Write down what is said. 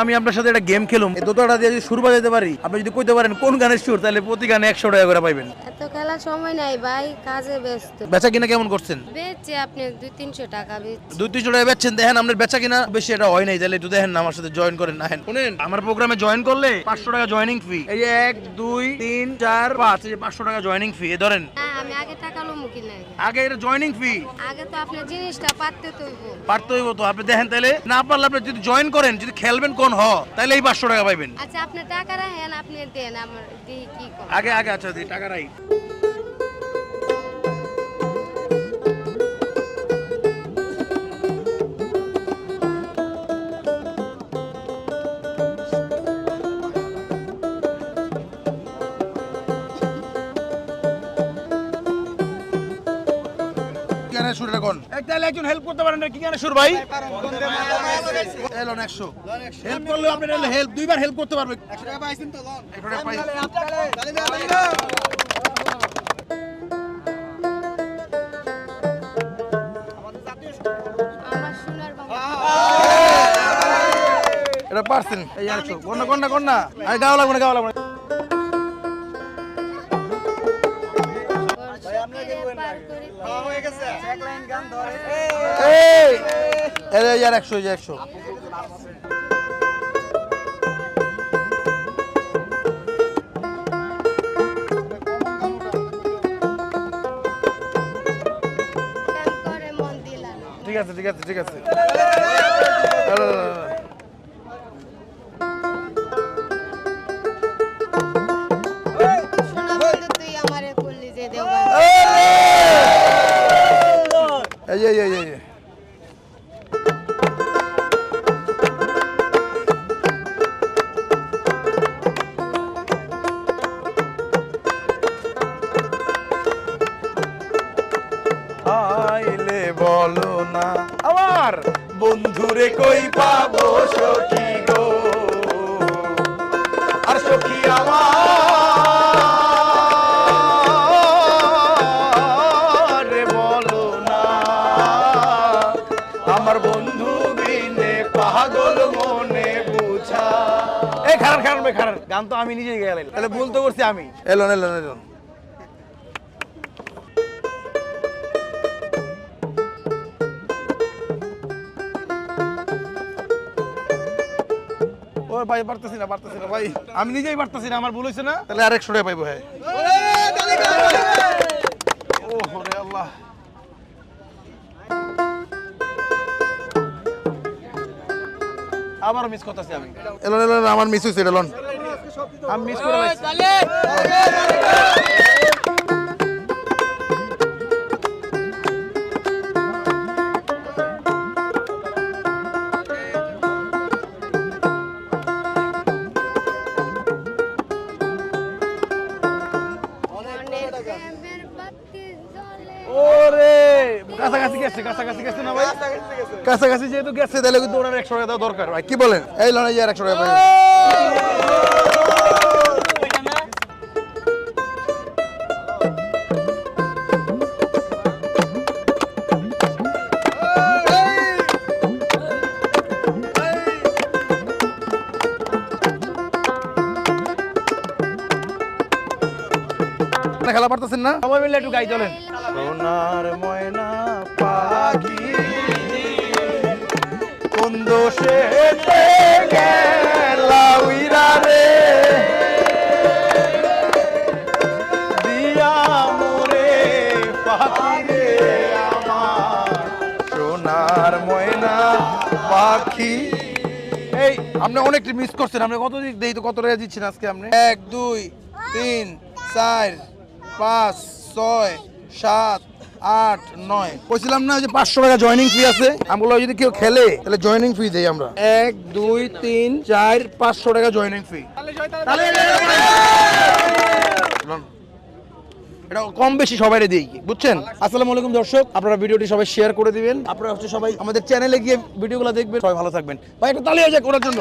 আমি আপনার সাথে একটা গেম খেলুম। এই দোতলাটা দিয়ে যদি সুর বাজাতে পারি আপনি যদি কইতে পারেন কোন গানের সুর তাহলে প্রতি গানে একশো টাকা করে পাইবেন। এত খেলার সময় নাই ভাই কাজে ব্যস্ত। বেচা কিনা কেমন করছেন? বেচছে আপনি দুই তিনশো টাকা বেচছে। দুই তিনশো টাকা বেচছেন দেখেন আপনার বেচা কিনা। বেশি এটা হয় নাই তাহলে একটু দেখেন না আমার সাথে জয়েন করেন না শুনেন। আমার প্রোগ্রামে জয়েন করলে পাঁচশো টাকা জয়েনিং ফি এই যে এক দুই তিন চার পাঁচ এই যে পাঁচশো টাকা জয়েনিং ফি এ ধরেন। হ্যাঁ আমি আগে টাকা লোমু কিনে আগে এটা জয়েনিং ফি আগে তো আপনার জিনিসটা পাততে তৈব পারতে হইব তো আপনি দেখেন তাহলে। না পারলে আপনি যদি জয়েন করেন যদি খেলবেন কোন হ? তাহলে এই পাঁচশো টাকা পাইবেন। আচ্ছা আপনি টাকা রাখেন আপনি দেন আমার কি আগে আগে আচ্ছা টাকা রাই কি গানের সুর এটা তাহলে একজন হেল্প করতে পারেন না কি গানের সুর ভাই? এলো একশো। হেল্প করলে আপনি হেল্প দুইবার হেল্প করতে পারবে। একশো টাকা পাই। আমার সোনার বাবা এটা পারছেন? এই আরেকশো কন্যা কন্যা কন্যা? আরে গাওয়া লাগবে না গাওয়া লাগবে একশো একশো মন ঠিক আছে ঠিক আছে ঠিক আছে সখী গো আর সখী আমার বলো না। আমার বন্ধু বিনে পাগল মনে বুঝা। এই খারাপ খারাপ ভাই খারাপ। গান তো আমি নিজেই গেলাম তাহলে ভুল তো করছি আমি। এলন এলন এলন ও ভাই পারতেছি না পারতেছি না। ভাই আমি নিজেই পারতেছি না আমার ভুল হয়েছে না? তাহলে আরেকশো টাকা পাইবো হ্যাঁ। ও আল্লাহ। আবার মিস করতেছি আমি। এলন এলন আমার মিস হয়েছে এলন আমি মিস করে কাছাকাছি গেছে কাছাকাছি গেছে না ভাই? কাছাকাছি যেহেতু গেছে তাহলে কিন্তু ওনার একশো টাকা দেওয়া দরকার ভাই। কি বলেন? এই লড়াই আর একশো টাকা পাবেন। খেলা পারতেছেন না? সবাই মিলে একটু গাই চলেন। সোনার ময়না দোষে গেলা রে দিয়া মোরে পাখি আমার সোনার ময়না পাখি। এই আপনি অনেকটা মিস করছেন আপনি কত দিক দেই তো কত দিচ্ছেন আজকে আপনি? এক দুই তিন চার পাঁচ ছয় সাত আট, নয়। বলছিলাম না যে পাঁচশো টাকা জয়নিং ফি আছে। আমগুলো যদি কেউ খেলে, তাহলে জয়নিং ফি দেই আমরা। এক, দুই, তিন, চার, পাঁচশো টাকা জয়নিং ফি এটা কম বেশি সবাই দিই, বুঝছেন? আসসালামু আলাইকুম দর্শক, আপনারা ভিডিওটি সবাই শেয়ার করে দিবেন। আপনারা হচ্ছে সবাই আমাদের চ্যানেলে গিয়ে ভিডিওগুলো দেখবেন। সবাই ভালো থাকবেন। ভাই, একটা তালি হয়ে যাক ওনার জন্য।